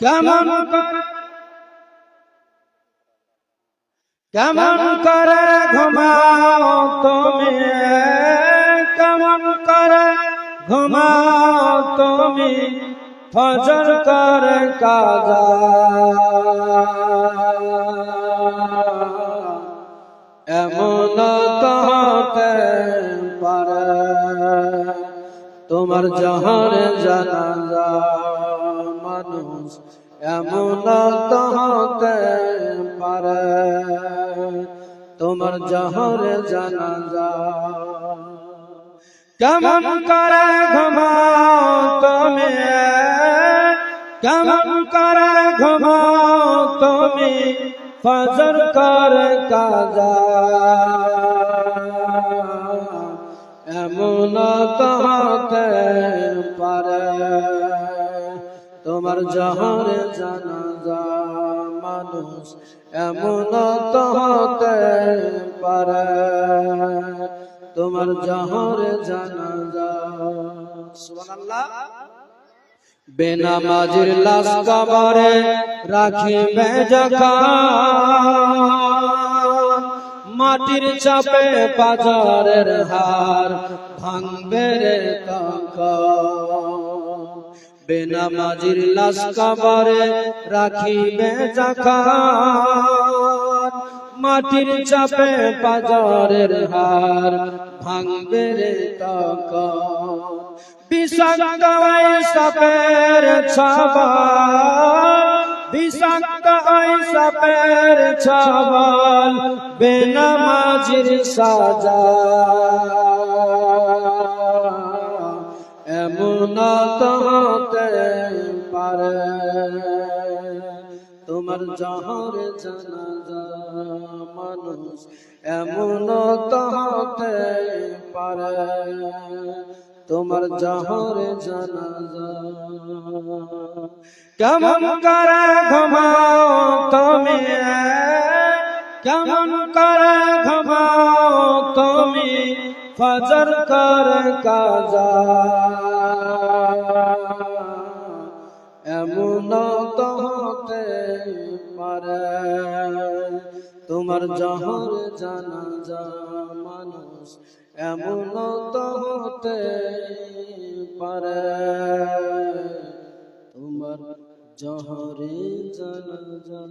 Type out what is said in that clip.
কেমন কেমন করে ঘুমাও তুমি? কেমন করে ঘুমাও তুমি? ফজর করে কাজা। এমন তো পারে। তোমার জহরে জানাজা। এমন পারে, তোমার জহরে জানাজা। কেমন করে ঘুমাও তুমি? কেমন করে ঘুমাও তুমি? ফজর করে কাজা। এমন তো হতে পারে। তোমার জহরে জানাজা মানুষ এমন তো হতে পারে। তোমার জহরে জানাজা। সুবহানাল্লাহ। বেনামাজির লাশ কবরে রাখিবে যখন মাটির চাপে বাজারের হার ভাঙবে রে তখন। বেনামাজির লাশ কবরে রাখিবে যখন মাটির চাপে বাজারের হার ভাঙবে রে বিষাক্ত সাপের ছাবল বিষাক্ত সাপের ছাবল বেনামাজির সাজা। এমন তো তোমার জহর জানাজা মানুষ এমন তো হতে পারে। তোমার জহরে জানাজা কেমন করে ঘুমাও তুমি? কেমন করে ঘুমাও তুমি? ফজর করে কাজা পারে। তোমার জহর জানা যা মানুষ এমন তো হতে পারে। তোমার জহরে জানাজা